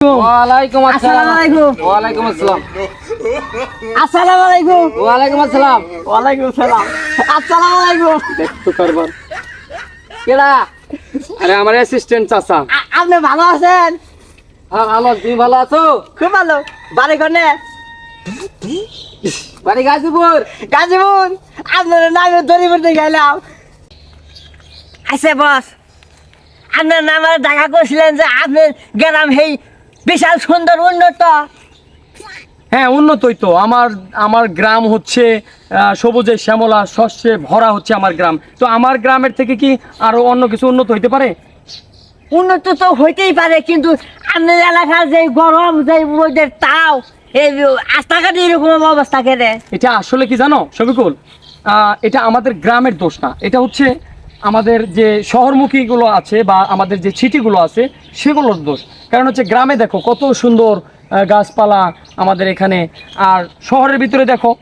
ওয়ালাইকুম আসসালামু আলাইকুম। ওয়ালাইকুম আসসালাম। আসসালামু আলাইকুম। ওয়ালাইকুম আসসালাম। ওয়ালাইকুম সালাম আসসালামু আলাইকুম। দেখতো কারবার কেডা? আরে আমার অ্যাসিস্ট্যান্ট চাচা। আপনি ভালো আছেন? হ্যাঁ ভালো তুমি ভালো আছো? খুব ভালো। বাড়ি কোনে? বাড়ি গাজীপুর। গাজীপুর। আপনার নামে দড়িপুরতে গেলাম। আছে বস। আপনার নামে দেখা করছিলেন যে আপনার গ্রাম এই বিশাল সুন্দর উন্নত। হ্যাঁ উন্নতই তো। আমার আমার গ্রাম হচ্ছে সবুজে শ্যামলা শস্যে ভরা হচ্ছে আমার গ্রাম। তো আমার গ্রামের থেকে কি আরও অন্য কিছু উন্নত হইতে পারে? উন্নত তো হইতেই পারে কিন্তু আপনার এলাকার যে গরম যে রোদের তাও এই রাস্তাঘাটে এরকম অবস্থা কেটে। এটা আসলে কি জানো শফিকুল? আহ, এটা আমাদের গ্রামের দোষ না। এটা হচ্ছে আমাদের যে শহরমুখীগুলো আছে বা আমাদের যে ছিটিগুলো আছে, সেগুলোর দোষ। কারণ হচ্ছে গ্রামে দেখো কত সুন্দর গাছপালা আমাদের এখানে। আর শহরের ভিতরে দেখো,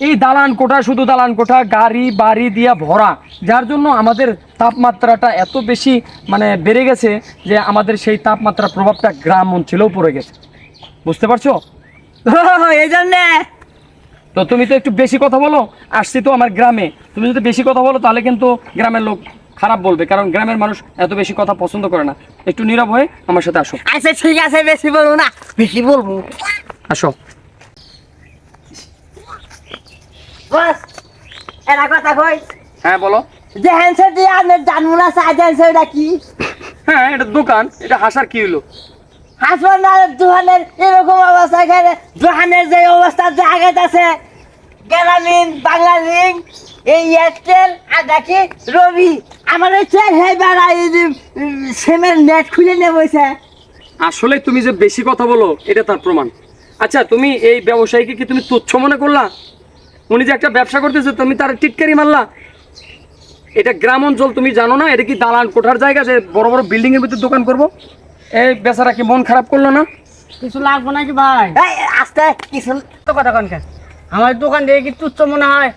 এই দালান কোঠা শুধু দালান কোঠা, গাড়ি, বাড়ি দিয়া ভরা। যার জন্য আমাদের তাপমাত্রাটা এত বেশি মানে বেড়ে গেছে যে আমাদের সেই তাপমাত্রার প্রভাবটা গ্রাম অঞ্চলেও পড়ে গেছে। বুঝতে পারছ? এই জন্যে। তো তুমি তো একটু বেশি কথা বলো আসছি তো আমার গ্রামে। তুমি যদি বেশি কথা বলো তাহলে কিন্তু গ্রামের লোক খারাপ বলবে কারণ গ্রামের মানুষ এত বেশি কথা পছন্দ করে না। একটু নীরব হয়ে আমার সাথে আসো। আচ্ছা ঠিক আছে বেশি বলব না বেশি বলব। আসো। বস কথা কই? হ্যাঁ বলো। যে হ্যান্ডসেট দিয়ে আপনার জানব না সাইড হ্যান্ডসেট কি? হ্যাঁ এটা দোকান এটা হাসার কি হলো হাসপাতালের দোকানের এরকম অবস্থা, এখানে দোকানের যে অবস্থা আছে গ্রামীণ বাংলালিং এই এয়ারটেল আর দেখি রবি। আমার হয়ে বেড়াই সেমের নেট খুলে নিয়ে বসে। আসলে তুমি যে বেশি কথা বলো, এটা তার প্রমাণ। আচ্ছা তুমি এই ব্যবসায়ীকে কি তুমি তুচ্ছ মনে করলা? উনি যে একটা ব্যবসা করতেছে, তুমি তার টিটকারি মারলা? এটা গ্রাম অঞ্চল, তুমি জানো না? এটা কি দালান কোঠার জায়গা, যে বড় বড় বিল্ডিং এর ভিতরে দোকান করব? এই বেচারা কি মন খারাপ করল না? কিছু লাগবো নাকি ভাই? এই আস্তে কিছু তো কথা কনকে আমার দোকান দিয়ে কি তুচ্ছ মনে হয়?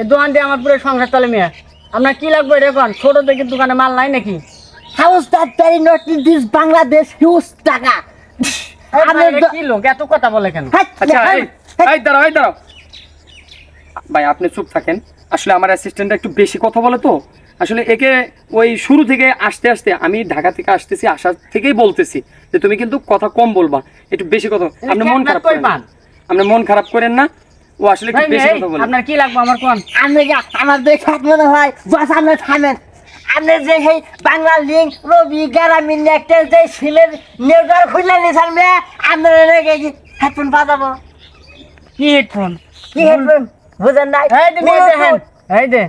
এই দোকান দিয়ে আমার পুরো সংসার চলে মেয়ে। আপনার কি লাগবে এটা কোন? ছোট থেকে দোকানে মাল নাই নাকি? How's that very not in this Bangladesh huge taka. কি লোক? এত কথা বলে কেন? আচ্ছা এই এই দাঁড়াও এই দাঁড়াও। ভাই আপনি চুপ থাকেন। আসলে আমার অ্যাসিস্ট্যান্টটা একটু বেশি কথা বলে তো। আসলে একে ওই শুরু থেকে আসতে আসতে আমি ঢাকা থেকে আসতেছি আসার থেকেই বলতেছি যে তুমি কিন্তু কথা কম বলবা। একটু বেশি কথা আপনি মন খারাপ করেন পান? আপনি মন খারাপ করেন না। ও আসলে একটু বেশি কথা বলে। আপনার কি লাগবে আমার কোন? আপনি কি আমার দেখে মনে হয় বস আপনি থামেন। আপনি যে সেই বাংলা লিঙ্ক রবি গ্রামীণ একটা যে সিলের নেটওয়ার্ক খুলে নিয়েছেন মেয়ে আপনার হেডফোন বাজাবো? কি হেডফোন? কি হেডফোন? বুঝেন নাই? এই দে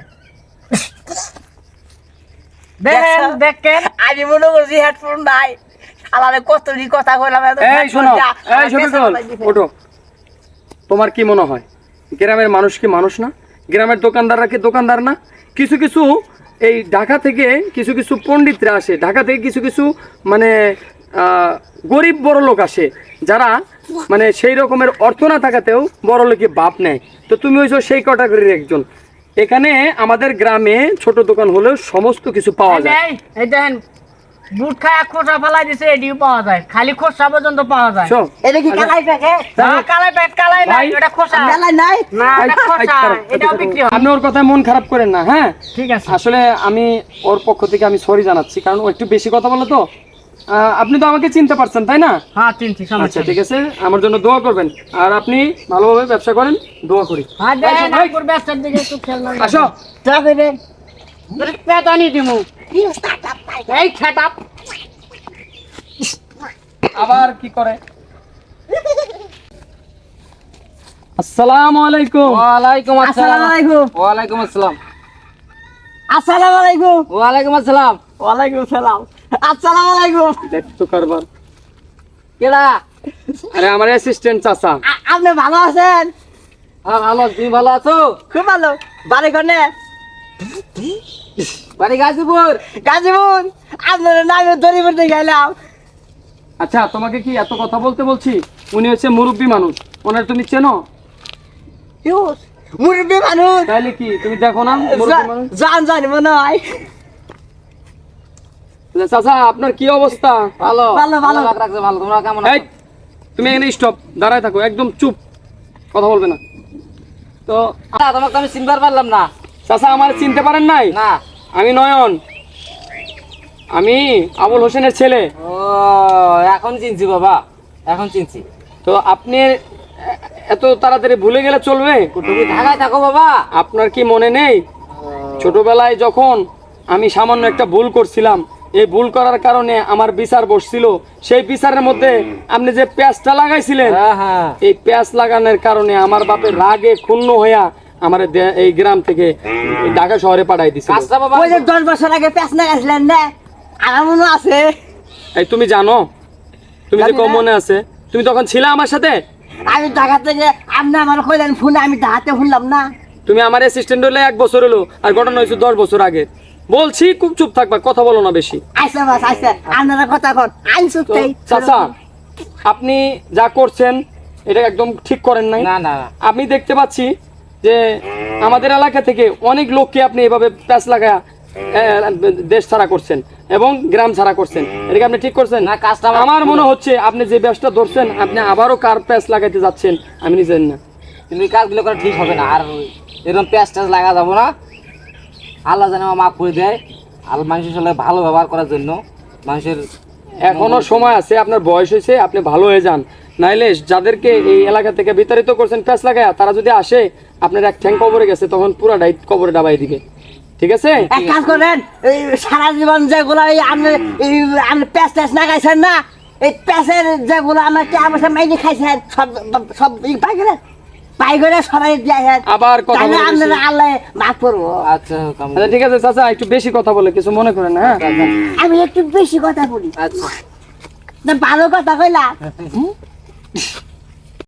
দেখেন এই দেখেন। আমি মনে করছি হেডফোন নাই। আমার কত কি কথা কইলাম এই শোনো এই শফিকুল ওঠো। তোমার কি মনে হয় গ্রামের মানুষ কি মানুষ না? গ্রামের দোকানদাররা কি দোকানদার না? কিছু কিছু এই ঢাকা থেকে কিছু কিছু পণ্ডিতরা আসে ঢাকা থেকে কিছু কিছু মানে আহ, গরিব বড় লোক আসে যারা মানে সেই রকমের অর্থ না থাকাতেও বড় লোকে বাপ নেয়। তো তুমি হয়েছো সেই ক্যাটাগরির একজন। এখানে আমাদের গ্রামে ছোট দোকান হলেও সমস্ত কিছু পাওয়া যায়। এই, দেখেন বুট খায় খোসা ফেলাই দিছে এডিও পাওয়া যায়। খালি খোসা পর্যন্ত পাওয়া যায়। এটা কি কালাই প্যাকে হ্যাঁ, কালাই পেট কালাই নাই এটা খোসা। মেলায় নাই? না এটা খোসা দাঁড়াও, এটাও বিক্রি হয়। আপনি ওর কথায় মন খারাপ করেন না হ্যাঁ? ঠিক আছে। আসলে আমি ওর পক্ষ থেকে আমি সরি জানাচ্ছি কারণ ও একটু বেশি কথা বলে তো। আপনি তো আমাকে চিনতে পারছেন তাই না? হ্যাঁ চিনছি আচ্ছা ঠিক আছে আমার জন্য দোয়া করবেন। আর আপনি ভালোভাবে ব্যবসা করেন দোয়া করি। আসো। আবার কি করে? আসসালামু আলাইকুম। ওয়ালাইকুম আসসালামু। আসসালাম আলাইকুম ওয়ালাইকুম আসসালাম। আসসালামু আলাইকুম। ওয়ালাইকুম আসসালাম। ওয়ালাইকুম সালাম। আসসালামু আলাইকুম। দেখতো কারবার। কেডা? আরে আমার অ্যাসিস্ট্যান্ট চাচা। আপনি ভালো আছেন? হ্যাঁ ভালো। তুমি ভালো আছো? খুব ভালো। বাড়ি কোনে? বাড়ি গাজীপুর। গাজীপুর। আপনার নামে দড়িপুরতে গেলাম। আচ্ছা তোমাকে কি এত কথা বলতে বলছি? উনি হচ্ছে মুরব্বী মানুষ। ওনার তুমি চেনো? মুরব্বী মানুষ। তাইলে কি তুমি দেখো না জান জানি মনে হয়। চাচা আপনার কি অবস্থা? ভালো? ভালো, ভালো। রাখছে ভালো। তোমরা কেমন এই তুমি এখানে স্টপ দাঁড়ায় থাকো একদম চুপ। কথা বলবে না। তো আচ্ছা, তোমাকে আমি চিনবার পারলাম না। চাচা আমার চিনতে পারেন নাই? না। আমি নয়ন। আমি আবুল হোসেনের ছেলে। ও এখন চিনছি বাবা এখন চিনছি। তো আপনি এত তাড়াতাড়ি ভুলে গেলে চলবে? তুমি ঢাকায় থাকো বাবা। আপনার কি মনে নেই? ছোটবেলায় যখন আমি সামান্য একটা ভুল করছিলাম এই ভুল করার কারণে আমার বিচার বসছিল সেই বিচারের মধ্যে আপনি যে পেঁয়াজটা লাগাইছিলেন হ্যাঁ হ্যাঁ। এই পেঁয়াজ লাগানোর কারণে আমার বাপের রাগে ক্ষুণ্ণ হইয়া আমার এই গ্রাম থেকে ঢাকা শহরে পাঠাই ওই যে দশ বছর আগে পেঁচ না গেছিলেন না? আমার মনে আছে। এই তুমি জানো? তুমি যে কম মনে আছে? তুমি তখন ছিলে আমার সাথে? আমি ঢাকা থেকে আপনি আমার কইলেন ফোনে আমি ঢাকাতে শুনলাম না। তুমি আমার অ্যাসিস্ট্যান্ট হলে এক বছর হলো আর ঘটনা হয়েছে দশ বছর আগে। বলছি খুব চুপ থাকবা কথা বলো না বেশি। আইসা বাস আইসা আপনারা কথা কন আইন তো চুপতেই চাচা আপনি যা করছেন এটা একদম ঠিক করেন নাই। না না না। আমি দেখতে পাচ্ছি যে আমাদের এলাকা থেকে অনেক লোককে আপনি এভাবে প্যাচ লাগা দেশ ছাড়া করছেন এবং গ্রাম ছাড়া করছেন। এটাকে আপনি ঠিক করছেন? না, কাজটা আমার- মনে হচ্ছে আপনি যে ব্যবসা ধরছেন আপনি আবারও কার প্যাচ লাগাইতে যাচ্ছেন আমি নিজে না। এই কাজগুলো করে ঠিক হবে না আর এরকম পেঁয়াজ টেজ লাগা যাব না। আল্লাহ জানে আমার মাফ করে দেয়। আর মানুষের সাথে ভালো ব্যবহার করার জন্য মানুষের এখনও সময় আছে আপনার বয়স হয়েছে আপনি ভালো হয়ে যান। নাইলে যাদেরকে এই এলাকা থেকে বিতাড়িত করছেন প্যাচ লাগায় তারা যদি আসে আপনার এক ঠ্যাং কবরে গেছে তখন পুরা ডাইট কবরে ডাবাই দিবে। ঠিক আছে? এক কাজ করেন এই সারা জীবন যেগুলো এই আপনি প্যাঁচ ট্যাচ না খাইছেন না এই প্যাঁচের যেগুলো আমার কে আমার মাইনে খাইছেন সব সব পাই গেলেন পাই গেলে সবাই আবার কথা বলে আপনারা আল্লাহ মাফ করব। আচ্ছা আচ্ছা ঠিক আছে চাচা একটু বেশি কথা বলে কিছু মনে করেন না হ্যাঁ? আমি একটু বেশি কথা বলি। আচ্ছা। না ভালো কথা কইলা।